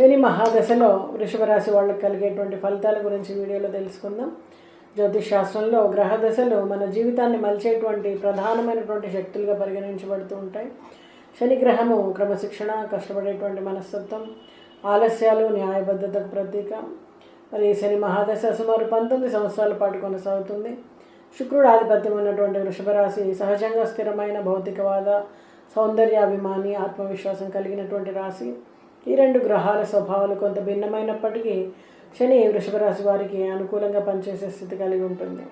శని మహాదశలో వృషభరాశి వాళ్ళకి కలిగేటువంటి ఫలితాల గురించి వీడియోలో తెలుసుకుందాం. జ్యోతిష్ శాస్త్రంలో గ్రహ దశలు మన జీవితాన్ని మలిచేటువంటి ప్రధానమైనటువంటి శక్తులుగా పరిగణించబడుతూ ఉంటాయి. శని గ్రహము క్రమశిక్షణ కష్టపడేటువంటి మనస్తత్వం ఆలస్యాలు న్యాయబద్ధతకు ప్రతీక. మరి శని మహాదశ సుమారు పంతొమ్మిది సంవత్సరాల పాటు కొనసాగుతుంది. శుక్రుడు ఆధిపత్యం ఉన్నటువంటి వృషభరాశి సహజంగా స్థిరమైన భౌతికవాద సౌందర్యాభిమాని ఆత్మవిశ్వాసం కలిగినటువంటి రాశి. ఈ రెండు గ్రహాల స్వభావాలు కొంత భిన్నమైనప్పటికీ శని వృషభ రాశి వారికి అనుకూలంగా పనిచేసే స్థితి కలిగి ఉంటుంది.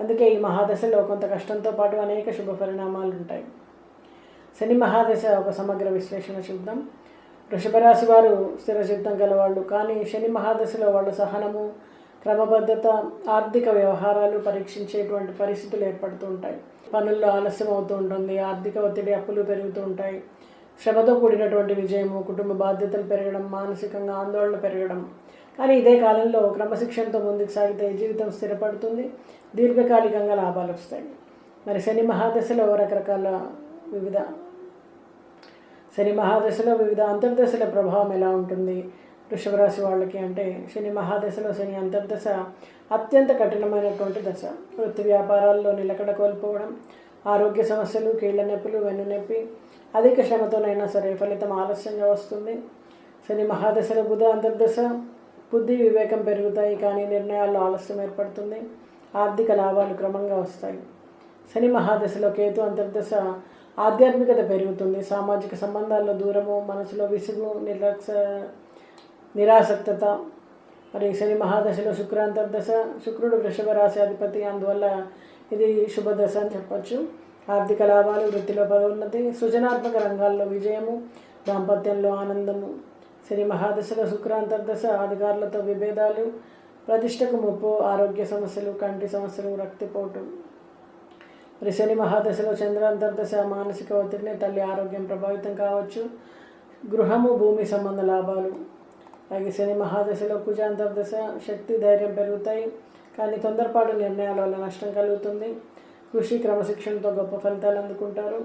అందుకే ఈ మహాదశలో కొంత కష్టంతో పాటు అనేక శుభ పరిణామాలు ఉంటాయి. శని మహాదశ ఒక సమగ్ర విశ్లేషణ చూద్దాం వృషభ రాశి వారు స్థిరచిత్తం గలవాళ్ళు కానీ శని మహాదశలో వాళ్ళు సహనము క్రమబద్ధత ఆర్థిక వ్యవహారాలు పరీక్షించేటువంటి పరిస్థితులు ఏర్పడుతూ ఉంటాయి. పనుల్లో ఆలస్యం అవుతూ ఉంటుంది ఆర్థిక ఒత్తిడి అప్పులు పెరుగుతూ ఉంటాయి. శ్రమతో కూడినటువంటి విజయము కుటుంబ బాధ్యతలు పెరగడం మానసికంగా ఆందోళన పెరగడం. కానీ ఇదే కాలంలో క్రమశిక్షణతో ముందుకు సాగితే జీవితం స్థిరపడుతుంది దీర్ఘకాలికంగా లాభాలు వస్తాయి. మరి శని మహాదశలో రకరకాల వివిధ శని మహాదశలో వివిధ అంతర్దశల ప్రభావం ఎలా ఉంటుంది? వృషభరాశి వాళ్ళకి అంటే శని మహాదశలో శని అంతర్దశ అత్యంత కఠినమైనటువంటి దశ. వృత్తి వ్యాపారాల్లో నిలకడ కోల్పోవడం ఆరోగ్య సమస్యలు కీళ్ళ నొప్పులు వెన్నునొప్పి అధిక శ్రమతోనైనా సరే ఫలితం ఆలస్యంగా వస్తుంది. శని మహాదశలో బుధ అంతర్దశ బుద్ధి వివేకం పెరుగుతాయి కానీ నిర్ణయాల్లో ఆలస్యం ఏర్పడుతుంది. ఆర్థిక లాభాలు క్రమంగా వస్తాయి. శని మహాదశలో కేతు అంతర్దశ ఆధ్యాత్మికత పెరుగుతుంది. సామాజిక సంబంధాల్లో దూరము మనసులో విసుగు నిర్లక్ష నిరాసక్తత. మరి శని మహాదశలో శుక్ర అంతర్దశ శుక్రుడు వృషభ రాశి అధిపతి అందువల్ల ఇది శుభదశ అని చెప్పచ్చు. ఆర్థిక లాభాలు వృత్తిలో పదోన్నతి సృజనాత్మక రంగాల్లో విజయము దాంపత్యంలో ఆనందము. శని మహాదశలో శుక్ర అంతర్దశ అధికారులతో విభేదాలు ప్రతిష్టకు ముప్పు ఆరోగ్య సమస్యలు కంటి సమస్యలు రక్తిపోటు. మరి శని మహాదశలో చంద్ర అంతర్దశ మానసిక ఒత్తిడిని తల్లి ఆరోగ్యం ప్రభావితం కావచ్చు. గృహము భూమి సంబంధ లాభాలు. అలాగే శని మహాదశలో కుజాంతర్దశ శక్తి ధైర్యం పెరుగుతాయి. కానీ తొందరపాటు నిర్ణయాల వల్ల నష్టం కలుగుతుంది. కృషి క్రమశిక్షణతో గొప్ప ఫలితాలు అందుకుంటారు.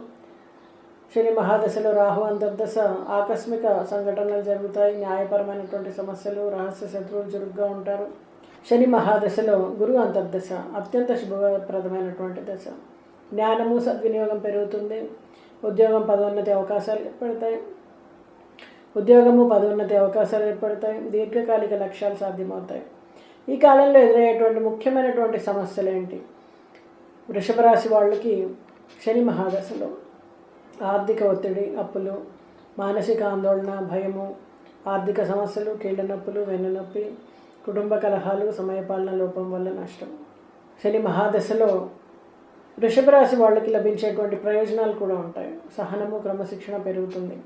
శని మహాదశలో రాహు అంతర్దశ ఆకస్మిక సంఘటనలు జరుగుతాయి. న్యాయపరమైనటువంటి సమస్యలు రహస్య శత్రువులు చురుగ్గా ఉంటారు. శని మహాదశలో గురువు అంతర్దశ అత్యంత శుభప్రదమైనటువంటి దశ. జ్ఞానము సద్వినియోగం పెరుగుతుంది. ఉద్యోగం పదోన్నతి అవకాశాలు ఏర్పడతాయి. ఉద్యోగము పదోన్నతి అవకాశాలు ఏర్పడతాయి. దీర్ఘకాలిక లక్ష్యాలు సాధ్యమవుతాయి. ఈ కాలంలో ఎదురయ్యేటువంటి ముఖ్యమైనటువంటి సమస్యలు ఏంటి? వృషభ రాశి వాళ్ళకి శని మహాదశలో ఆర్థిక ఒత్తిడి అప్పులు మానసిక ఆందోళన భయము ఆర్థిక సమస్యలు కీళ్ళ నొప్పులు వెన్నునొప్పి కుటుంబ కలహాలు సమయపాలన లోపం వల్ల నష్టం. శని మహాదశలో వృషభ రాశి వాళ్ళకి లభించేటువంటి ప్రయోజనాలు కూడా ఉంటాయి. సహనము క్రమశిక్షణ పెరుగుతుంది.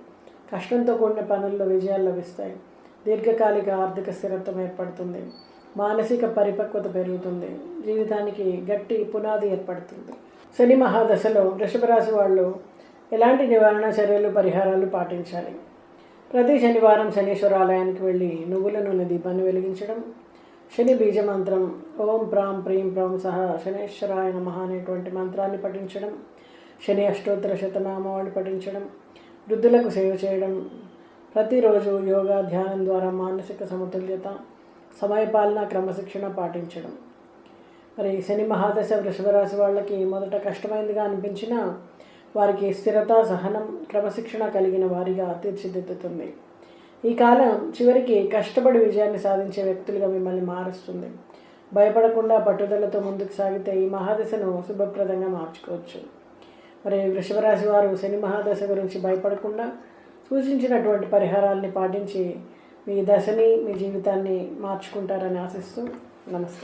కష్టంతో కూడిన పనుల్లో విజయాలు లభిస్తాయి. దీర్ఘకాలిక ఆర్థిక స్థిరత్వం ఏర్పడుతుంది. మానసిక పరిపక్వత పెరుగుతుంది. జీవితానికి గట్టి పునాది ఏర్పడుతుంది. శని మహాదశలో వృషభ రాశి వాళ్ళు ఎలాంటి నివారణ చర్యలు పరిహారాలు పాటించాలి? ప్రతి శనివారం శనీశ్వర ఆలయానికి వెళ్ళి నువ్వుల నూనె దీపాన్ని వెలిగించడం శని బీజ మంత్రం ఓం ప్రాం ప్రీం ప్రాం సహ శనేశ్వరాయ నమః అనేటువంటి మంత్రాన్ని పఠించడం శని అష్టోత్తర శతనామాన్ని పఠించడం వృద్ధులకు సేవ చేయడం ప్రతిరోజు యోగా ధ్యానం ద్వారా మానసిక సమతుల్యత సమయపాలన క్రమశిక్షణ పాటించడం. మరి శని మహాదశ వృషభ రాశి వాళ్ళకి మొదట కష్టమైనదిగా అనిపించినా వారికి స్థిరత సహనం క్రమశిక్షణ కలిగిన వారిగా తీర్చిదిద్దుతుంది. ఈ కాలం చివరికి కష్టపడి విజయాన్ని సాధించే వ్యక్తులుగా మిమ్మల్ని మారుస్తుంది. భయపడకుండా పట్టుదలతో ముందుకు సాగితే ఈ మహాదశను శుభప్రదంగా మార్చుకోవచ్చు. మరి వృషభ రాశి వారు శని మహాదశ గురించి భయపడకుండా సూచించినటువంటి పరిహారాల్ని పాటించి మీ దశని మీ జీవితాన్ని మార్చుకుంటారని ఆశిస్తూ నమస్తే.